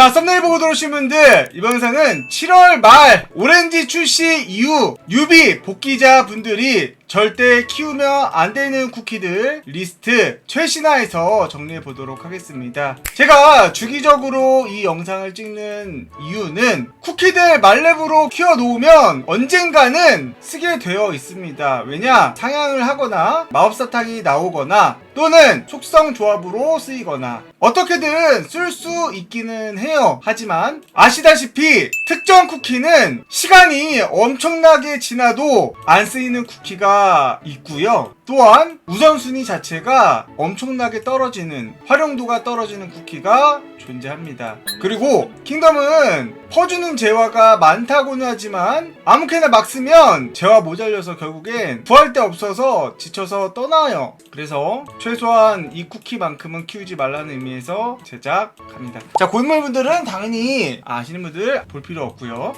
자, 썸네일 보고 들어오신 분들, 이번 영상은 7월 말 오렌지 출시 이후 뉴비 복귀자 분들이 절대 키우면 안 되는 쿠키들 리스트 최신화해서 정리해 보도록 하겠습니다. 제가 주기적으로 이 영상을 찍는 이유는 쿠키들 말렙으로 키워 놓으면 언젠가는 쓰게 되어 있습니다. 왜냐? 상향을 하거나 마법사탕이 나오거나 또는 속성 조합으로 쓰이거나 어떻게든 쓸 수 있기는 해요. 하지만 아시다시피 특정 쿠키는 시간이 엄청나게 지나도 안 쓰이는 쿠키가 있고요. 또한 우선순위 자체가 엄청나게 떨어지는 활용도가 떨어지는 쿠키가 존재합니다. 그리고 킹덤은 퍼주는 재화가 많다고는 하지만 아무렇게나 막 쓰면 재화 모자려서 결국엔 구할 데 없어서 지쳐서 떠나요. 그래서 최소한 이 쿠키만큼은 키우지 말라는 의미에서 제작합니다. 자 고인물분들은 당연히 아시는 분들 볼 필요 없고요.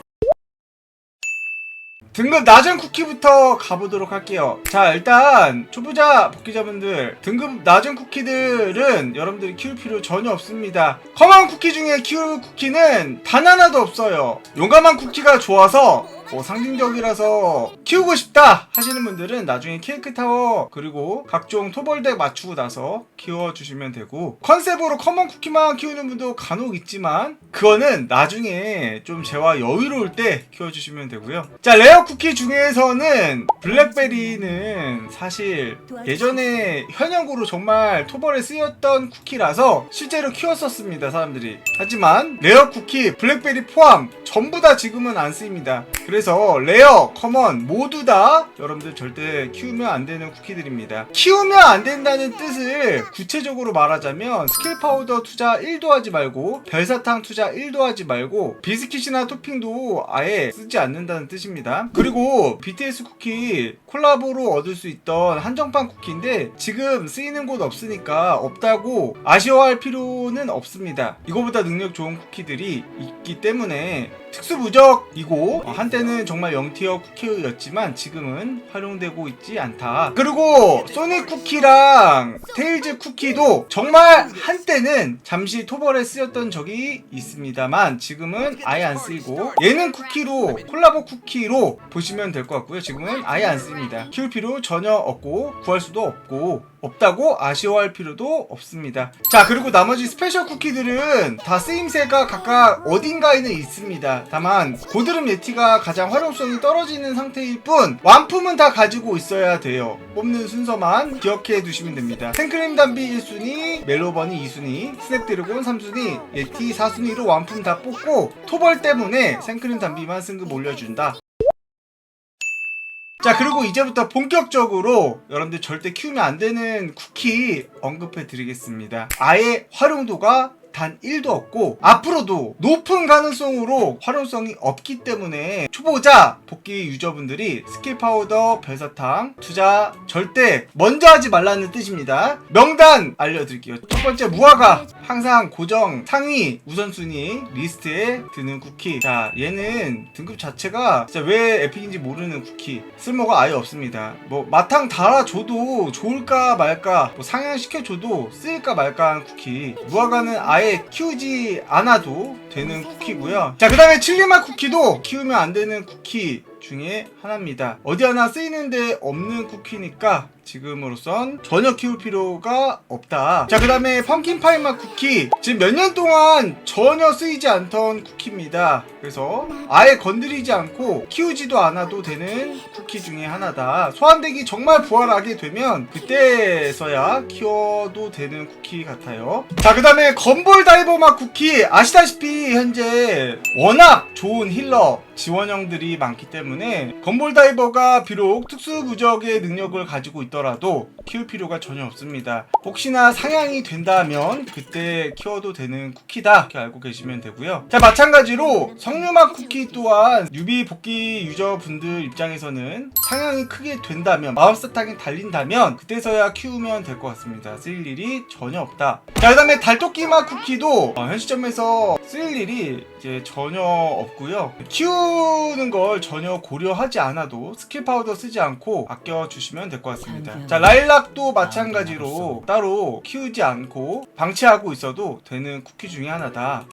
등급 낮은 쿠키부터 가보도록 할게요. 자, 일단 초보자 복귀자분들 등급 낮은 쿠키들은 여러분들이 키울 필요 전혀 없습니다. 커먼 쿠키 중에 키울 쿠키는 단 하나도 없어요. 용감한 쿠키가 좋아서 뭐 상징적이라서 키우고 싶다 하시는 분들은 나중에 케이크 타워 그리고 각종 토벌덱 맞추고 나서 키워주시면 되고 컨셉으로 커먼 쿠키만 키우는 분도 간혹 있지만 그거는 나중에 좀 재화 여유로울 때 키워주시면 되고요. 자 레어 쿠키 중에서는 블랙베리는 사실 예전에 현역으로 정말 토벌에 쓰였던 쿠키라서 실제로 키웠었습니다 사람들이. 하지만 레어 쿠키, 블랙베리 포함 전부 다 지금은 안 쓰입니다. 그래서 레어, 커먼 모두 다 여러분들 절대 키우면 안 되는 쿠키들입니다. 키우면 안 된다는 뜻을 구체적으로 말하자면 스킬 파우더 투자 1도 하지 말고 별사탕 투자 1도 하지 말고 비스킷이나 토핑도 아예 쓰지 않는다는 뜻입니다. 그리고 BTS 쿠키 콜라보로 얻을 수 있던 한정판 쿠키인데 지금 쓰이는 곳 없으니까 없다고 아쉬워할 필요는 없습니다. 이거보다 능력 좋은 쿠키들이 있기 때문에 특수부적이고 어, 한때는 정말 0티어 쿠키였지만 지금은 활용되고 있지 않다. 그리고 소닉 쿠키랑 테일즈 쿠키도 정말 한때는 잠시 토벌에 쓰였던 적이 있습니다만 지금은 아예 안 쓰이고 얘는 쿠키로 콜라보 쿠키로 보시면 될 것 같고요. 지금은 아예 안 씁니다. 키울 필요 전혀 없고 구할 수도 없고 없다고 아쉬워할 필요도 없습니다. 자 그리고 나머지 스페셜 쿠키들은 다 쓰임새가 각각 어딘가에는 있습니다. 다만 고드름 예티가 가장 활용성이 떨어지는 상태일 뿐 완품은 다 가지고 있어야 돼요. 뽑는 순서만 기억해 두시면 됩니다. 생크림 담비 1순위, 멜로버니 2순위, 스냅드래곤 3순위, 예티 4순위로 완품 다 뽑고 토벌 때문에 생크림 담비만 승급 올려준다. 자 그리고 이제부터 본격적으로 여러분들 절대 키우면 안 되는 쿠키 언급해 드리겠습니다. 아예 활용도가 단 1도 없고 앞으로도 높은 가능성으로 활용성이 없기 때문에 초보자 복귀 유저분들이 스킬 파우더 별사탕 투자 절대 먼저 하지 말라는 뜻입니다. 명단 알려드릴게요. 첫 번째 무화과 항상 고정 상위 우선순위 리스트에 드는 쿠키. 자 얘는 등급 자체가 진짜 왜 에픽인지 모르는 쿠키. 쓸모가 아예 없습니다. 뭐 마탕 달아줘도 좋을까 말까 뭐 상향시켜줘도 쓰일까 말까 하는 쿠키. 무화과는 아예 키우지 않아도 되는 쿠키고요. 자 그 다음에 칠리맛 쿠키도 키우면 안 되는 쿠키 중에 하나입니다. 어디 하나 쓰이는데 없는 쿠키니까 지금으로선 전혀 키울 필요가 없다. 자, 그 다음에 펌킨 파이 맛 쿠키. 지금 몇 년 동안 전혀 쓰이지 않던 쿠키입니다. 그래서 아예 건드리지 않고 키우지도 않아도 되는 쿠키 중에 하나다. 소환되기 정말 부활하게 되면 그때서야 키워도 되는 쿠키 같아요. 자, 그 다음에 건볼 다이버 맛 쿠키. 아시다시피 현재 워낙 좋은 힐러 지원형들이 많기 때문에 건볼 다이버가 비록 특수 부적의 능력을 가지고 있 더라도 키울 필요가 전혀 없습니다. 혹시나 상향이 된다면 그때 키워도 되는 쿠키다 이렇게 알고 계시면 되고요. 자 마찬가지로 석류맛 쿠키 또한 뉴비 복귀 유저분들 입장에서는 상향이 크게 된다면 마법사탕이 달린다면 그때서야 키우면 될 것 같습니다. 쓸 일이 전혀 없다. 자 그 다음에 달토끼맛 쿠키도 어, 현 시점에서 쓸 일이 이제 전혀 없고요. 키우는 걸 전혀 고려하지 않아도 스킬 파우더 쓰지 않고 아껴 주시면 될 것 같습니다. 자 라일락도 마찬가지로 따로 키우지 않고 방치하고 있어도 되는 쿠키 중에 하나다.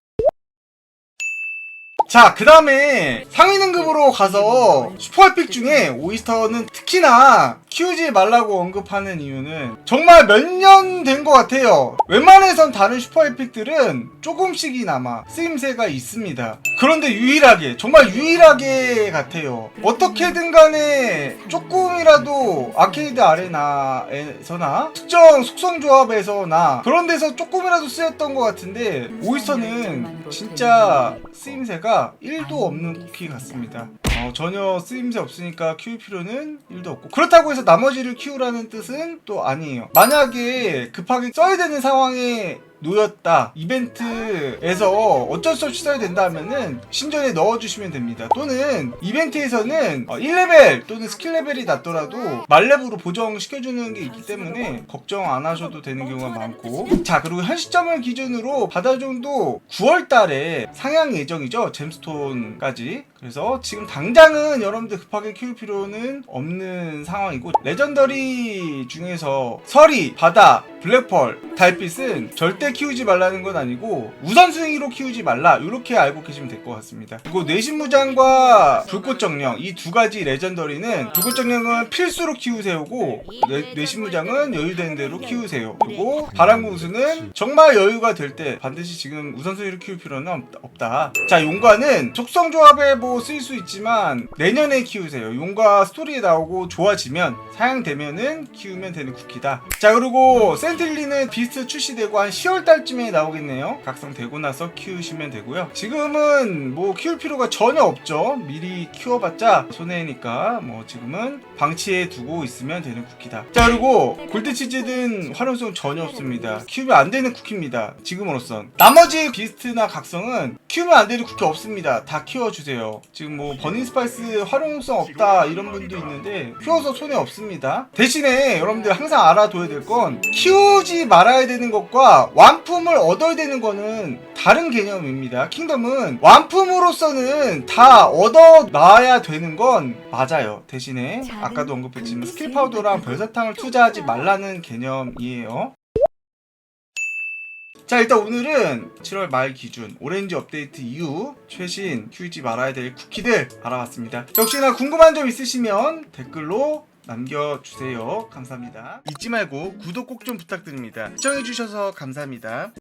자, 그 다음에 상위 등급으로 가서 슈퍼에픽 중에 오이스터는 특히나 키우지 말라고 언급하는 이유는 정말 몇 년 된 것 같아요. 웬만해선 다른 슈퍼 에픽들은 조금씩이나마 쓰임새가 있습니다. 그런데 유일하게, 정말 유일하게 같아요. 어떻게든 간에 조금이라도 아케이드 아레나에서나 특정 속성 조합에서나 그런 데서 조금이라도 쓰였던 것 같은데 오이스터는 진짜 쓰임새가 1도 없는 쿠키 같습니다. 어, 전혀 쓰임새 없으니까 키울 필요는 1도 없고. 그렇다고 해서 나머지를 키우라는 뜻은 또 아니에요. 만약에 급하게 써야 되는 상황에 놓였다 이벤트에서 어쩔 수 없이 써야 된다 하면은 신전에 넣어주시면 됩니다. 또는 이벤트에서는 1레벨 또는 스킬 레벨이 낮더라도 말렙으로 보정시켜주는 게 있기 때문에 걱정 안 하셔도 되는 경우가 많고. 자 그리고 현 시점을 기준으로 바다종도 9월달에 상향 예정이죠. 잼스톤까지 그래서 지금 당장은 여러분들 급하게 키울 필요는 없는 상황이고 레전더리 중에서 서리, 바다, 블랙펄, 달빛은 절대 키우지 말라는 건 아니고 우선순위로 키우지 말라. 이렇게 알고 계시면 될 것 같습니다. 그리고 뇌신무장과 불꽃정령 이 두 가지 레전더리는 불꽃정령은 필수로 키우세요고 뇌, 뇌신무장은 여유되는 대로 키우세요. 그리고 바람궁수는 정말 여유가 될 때 반드시 지금 우선순위로 키울 필요는 없- 없다. 자 용과는 속성 조합에 뭐쓸 수 있지만 내년에 키우세요. 용과 스토리에 나오고 좋아지면 사양되면은 키우면 되는 쿠키다. 자 그리고 센틀리는 비스트 출시되고 한 10월 달쯤에 나오겠네요. 각성되고 나서 키우시면 되고요. 지금은 뭐 키울 필요가 전혀 없죠. 미리 키워봤자 손해니까 뭐 지금은 방치해 두고 있으면 되는 쿠키다. 자 그리고 골드치즈는 활용성 전혀 없습니다. 키우면 안 되는 쿠키입니다. 지금으로선. 나머지 비스트나 각성은 키우면 안 되는 쿠키 없습니다. 다 키워주세요 지금 뭐 버닝 스파이스 활용성 없다 이런 분도 있는데 키워서 손해 없습니다. 대신에 여러분들 항상 알아둬야 될 건 키우지 말아야 되는 것과 완품을 얻어야 되는 거는 다른 개념입니다. 킹덤은 완품으로서는 다 얻어 놔야 되는 건 맞아요. 대신에 아까도 언급했지만 스킬 파우더랑 별사탕을 투자하지 말라는 개념이에요 자 일단 오늘은 7월 말 기준 오렌지 업데이트 이후 최신 키우지 말아야 될 쿠키들 알아봤습니다. 역시나 궁금한 점 있으시면 댓글로 남겨주세요. 감사합니다. 잊지 말고 구독 꼭 좀 부탁드립니다. 시청해주셔서 감사합니다